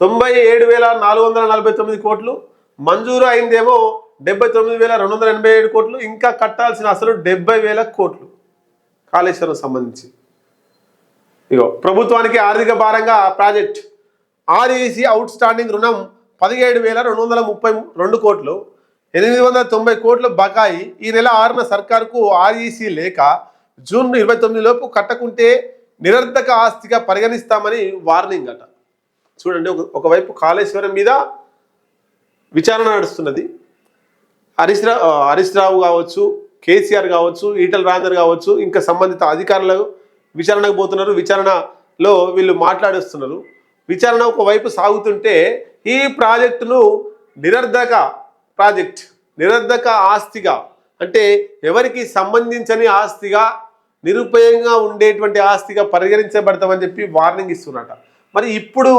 తొంభై ఏడు వేల నాలుగు వందల నలభై తొమ్మిది కోట్లు. మంజూరు అయిందేమో డెబ్బై తొమ్మిది వేల రెండు వందల ఎనభై ఏడు కోట్లు. ఇంకా కట్టాల్సిన అసలు డెబ్బై వేల కోట్లు. కాళేశ్వరం సంబంధించి. ఇగో ప్రభుత్వానికి ఆర్థిక భారంగా ప్రాజెక్ట్. ఆర్ఈసి అవుట్ స్టాండింగ్ రుణం పదిహేడు వేల రెండు వందల ముప్పై రెండు కోట్లు. ఎనిమిది వందల తొంభై కోట్ల బకాయి. ఈ నెల ఆరున సర్కారుకు ఆర్ఈసి లేక జూన్ ఇరవై తొమ్మిది లోపు కట్టకుంటే నిరర్ధక ఆస్తిగా పరిగణిస్తామని వార్నింగ్ అట. చూడండి ఒక ఒకవైపు కాళేశ్వరం మీద విచారణ నడుస్తున్నది. హరీష్ రావు రావు కావచ్చు కేసీఆర్ కావచ్చు ఈటల రాజేందర్ కావచ్చు ఇంకా సంబంధిత అధికారులు విచారణకు పోతున్నారు. విచారణలో వీళ్ళు మాట్లాడేస్తున్నారు. విచారణ ఒకవైపు సాగుతుంటే ఈ ప్రాజెక్టును నిరర్ధక ప్రాజెక్ట్ నిరర్ధక ఆస్తిగా అంటే ఎవరికి సంబంధించని ఆస్తిగా నిరుపయోగంగా ఉండేటువంటి ఆస్తిగా పరిగణించబడతామని చెప్పి వార్నింగ్ ఇస్తున్నట మరి ఇప్పుడు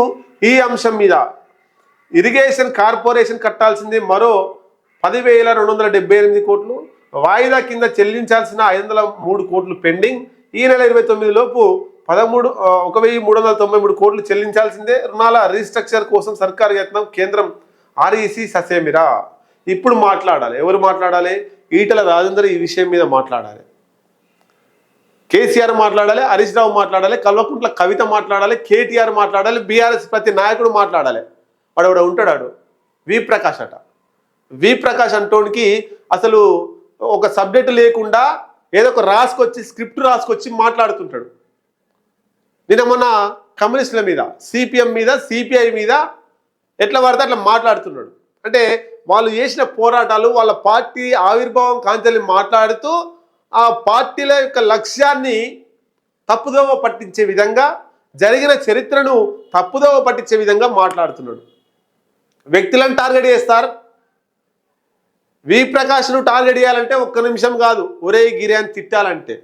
ఈ అంశం మీద ఇరిగేషన్ కార్పొరేషన్ కట్టాల్సింది మరో పదివేల రెండు వందల డెబ్బై ఎనిమిది కోట్లు వాయిదా కింద చెల్లించాల్సిన ఐదు వందల మూడు కోట్లు పెండింగ్. ఈ నెల ఇరవై తొమ్మిది లోపు పదమూడు ఒక వెయ్యి మూడు వందల తొంభై మూడు కోట్లు చెల్లించాల్సిందే. రుణాల రీస్ట్రక్చర్ కోసం సర్కారు యత్నం కేంద్రం ఆర్ఈసి ససేమిరా. ఇప్పుడు మాట్లాడాలి. ఎవరు మాట్లాడాలి? ఈటల రాజేందర్ ఈ విషయం మీద మాట్లాడాలి. కేసీఆర్ మాట్లాడాలి హరీష్ రావు మాట్లాడాలి కల్వకుంట్ల కవిత మాట్లాడాలి కేటీఆర్ మాట్లాడాలి బీఆర్ఎస్ ప్రతి నాయకుడు మాట్లాడాలి. వాడు ఎవడో ఉంటాడాడు వి ప్రకాష్ అట. వి ప్రకాష్ అంటోనికి అసలు ఒక సబ్జెక్ట్ లేకుండా ఏదో ఒక రాసుకొచ్చి స్క్రిప్ట్ రాసుకొచ్చి మాట్లాడుతుంటాడు. నిన్న మొన్న కమ్యూనిస్టుల మీద సిపిఎం మీద సిపిఐ మీద ఎట్లా పడితే అట్లా మాట్లాడుతున్నాడు. అంటే వాళ్ళు చేసిన పోరాటాలు వాళ్ళ పార్టీ ఆవిర్భావం కాంచెల్ని మాట్లాడుతూ ఆ పార్టీల యొక్క లక్ష్యాన్ని తప్పుదోవ పట్టించే విధంగా జరిగిన చరిత్రను తప్పుదోవ పట్టించే విధంగా మాట్లాడుతున్నాడు. వ్యక్తులను టార్గెట్ చేస్తారు వి ప్రకాష్ను టార్గెట్ చేయాలంటే ఒక్క నిమిషం కాదు ఒరే గిరి అని తిట్టాలంటే.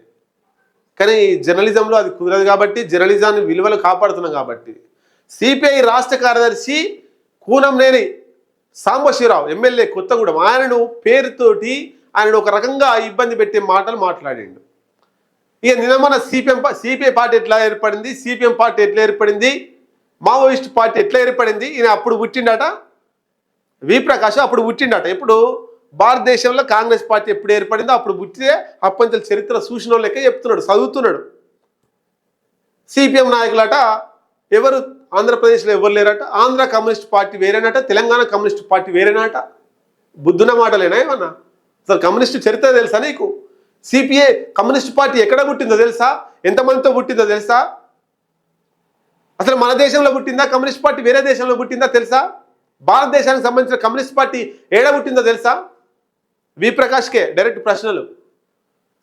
కానీ జర్నలిజంలో అది కుదరదు కాబట్టి జర్నలిజాన్ని విలువలు కాపాడుతున్నాం కాబట్టి. సిపిఐ రాష్ట్ర కార్యదర్శి కూనంనేని సాంబశివరావు ఎమ్మెల్యే కొత్తగూడెం. ఆయనను పేరుతోటి ఆయన ఒక రకంగా ఇబ్బంది పెట్టే మాటలు మాట్లాడిండు. ఇక నిన్న మన సిపిఎం సిపిఐ పార్టీ ఎట్లా ఏర్పడింది సిపిఎం పార్టీ ఎట్లా ఏర్పడింది మావోయిస్ట్ పార్టీ ఎట్లా ఏర్పడింది ఈయన అప్పుడు పుట్టిండట? వి ప్రకాష్ అప్పుడు పుట్టిండట. ఇప్పుడు భారతదేశంలో కాంగ్రెస్ పార్టీ ఎప్పుడు ఏర్పడిందో అప్పుడు పుట్టితే అప్పంచల చరిత్ర చూసిన వాళ్ళకే చెప్తున్నాడు చదువుతున్నాడు. సిపిఎం నాయకులట ఎవరు? ఆంధ్రప్రదేశ్లో ఎవరు లేరట? ఆంధ్ర కమ్యూనిస్ట్ పార్టీ వేరేనట తెలంగాణ కమ్యూనిస్ట్ పార్టీ వేరేనట? బుద్ధున మాటలేనా ఏమన్నా? అసలు కమ్యూనిస్ట్ చరిత్ర తెలుసా నీకు? సిపిఐ కమ్యూనిస్ట్ పార్టీ ఎక్కడ పుట్టిందో తెలుసా? ఎంతమందితో పుట్టిందో తెలుసా? అసలు మన దేశంలో పుట్టిందా? కమ్యూనిస్ట్ పార్టీ వేరే దేశంలో పుట్టిందా తెలుసా? భారతదేశానికి సంబంధించిన కమ్యూనిస్ట్ పార్టీ ఏడ పుట్టిందో తెలుసా? వి ప్రకాష్కే డైరెక్ట్ ప్రశ్నలు.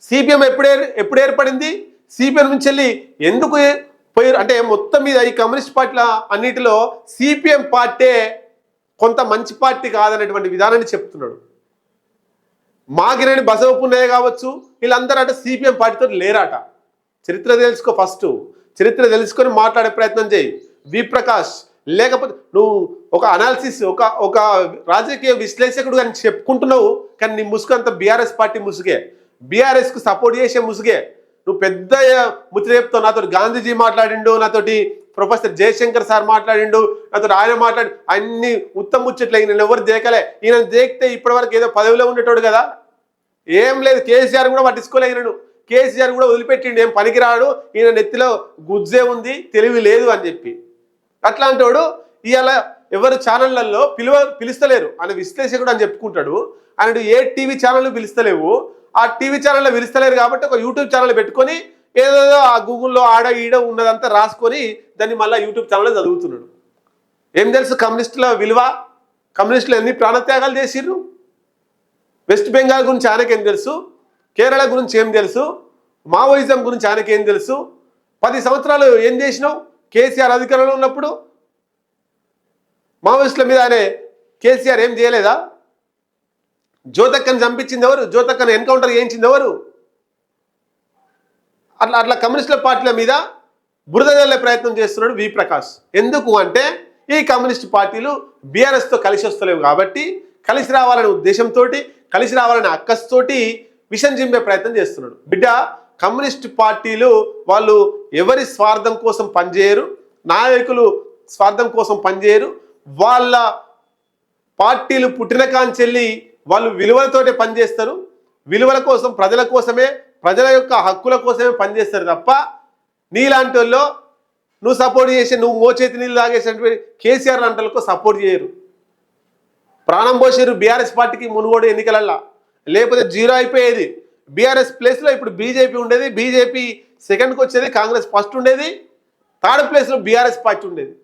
సిపిఎం ఎప్పుడు ఏర్- ఎప్పుడు ఏర్పడింది? సిపిఎం నుంచి వెళ్ళి ఎందుకు పోయారు అంటే మొత్తం మీద ఈ కమ్యూనిస్ట్ పార్టీల అన్నిటిలో సిపిఎం పార్టీ కొంత మంచి పార్టీ కాదనేటువంటి విధానాన్ని చెప్తున్నాడు. మాగిరేని బసవపున్నయ్య కావచ్చు వీళ్ళందరూ అంటే సిపిఎం పార్టీతో లేరాట. చరిత్ర తెలుసుకో ఫస్ట్ చరిత్ర తెలుసుకొని మాట్లాడే ప్రయత్నం చేయి. వి ప్రకాష్ లేకపోతే నువ్వు ఒక అనాలిసిస్ ఒక ఒక రాజకీయ విశ్లేషకుడు అని చెప్పుకుంటున్నావు కానీ నీ ముసుగు అంత బీఆర్ఎస్ పార్టీ ముసుగే. బీఆర్ఎస్కు సపోర్ట్ చేసే ముసుగే. నువ్వు పెద్ద ముచ్చట చెప్తావు నాతో గాంధీజీ మాట్లాడిండు నాతోటి ప్రొఫెసర్ జయశంకర్ సార్ మాట్లాడిండు అతడు ఆయన మాట్లాడి అన్ని ఉత్తమ ముచ్చట్లే నేను ఎవరు దేకలే. ఈయన దేకితే ఇప్పటివరకు ఏదో పదవిలో ఉండేటోడు కదా. ఏం లేదు కేసీఆర్ కూడా పట్టించుకోలే ఈయనను. కేసీఆర్ కూడా వదిలిపెట్టిండు ఏం పనికిరాడు. ఈయన నెత్తిలో గుజ్జే ఉంది తెలివి లేదు అని చెప్పి. అట్లాంటోడు ఇవాళ ఎవరు ఛానళ్ళలో పిలువ పిలుస్తలేరు. ఆయన విశ్లేషకుడు అని చెప్పుకుంటాడు. ఆయన ఏ టీవీ ఛానల్ పిలుస్తలేవు. ఆ టీవీ ఛానల్లో పిలుస్తలేరు కాబట్టి ఒక యూట్యూబ్ ఛానల్ పెట్టుకొని ఏదేదో ఆ గూగుల్లో ఆడ ఈడ ఉన్నదంతా రాసుకొని దాన్ని మళ్ళీ యూట్యూబ్ ఛానల్లో చదువుతున్నాడు. ఏం తెలుసు కమ్యూనిస్టుల విలువ? కమ్యూనిస్టులు ఎన్ని ప్రాణత్యాగాలు చేసిర్రు? వెస్ట్ బెంగాల్ గురించి ఆయనకేం తెలుసు? కేరళ గురించి ఏం తెలుసు? మావోయిజం గురించి ఆయనకేం తెలుసు? పది సంవత్సరాలు ఏం చేసినావు? కేసీఆర్ అధికారంలో ఉన్నప్పుడు? మావోయిస్టుల మీద ఆయన కేసీఆర్ ఏం చేయలేదా? జ్యోతక్కని చంపించింది ఎవరు? జ్యోతక్కని ఎన్కౌంటర్ చేయించింది ఎవరు? అట్లా అట్లా కమ్యూనిస్టుల పార్టీల మీద బురద జల్లే ప్రయత్నం చేస్తున్నాడు వి ప్రకాష్. ఎందుకు అంటే ఈ కమ్యూనిస్ట్ పార్టీలు బీఆర్ఎస్తో కలిసి వస్తలేవు కాబట్టి కలిసి రావాలనే ఉద్దేశంతో కలిసి రావాలనే అక్కస్తోటి విషం చింపే ప్రయత్నం చేస్తున్నాడు. బిడ్డ కమ్యూనిస్ట్ పార్టీలు వాళ్ళు ఎవరి స్వార్థం కోసం పనిచేయరు నాయకులు స్వార్థం కోసం పనిచేయరు వాళ్ళ పార్టీలు పుట్టిన కాంచెల్లి వాళ్ళు విలువలతోటే పనిచేస్తారు విలువల కోసం ప్రజల కోసమే ప్రజల యొక్క హక్కుల కోసమే పనిచేస్తారు తప్ప నీలాంటి వాళ్ళు నువ్వు సపోర్ట్ చేసే నువ్వు మోచేతి నీళ్ళు తాగేసినటువంటి కేసీఆర్ లాంటి సపోర్ట్ చేయరు. ప్రాణం పోసారు బీఆర్ఎస్ పార్టీకి మునుగోడు ఎన్నికలల్లా. లేకపోతే జీరో అయిపోయేది. బీఆర్ఎస్ ప్లేస్లో ఇప్పుడు బీజేపీ ఉండేది బీజేపీ సెకండ్కి వచ్చేది కాంగ్రెస్ ఫస్ట్ ఉండేది థర్డ్ ప్లేస్లో బీఆర్ఎస్ పార్టీ ఉండేది.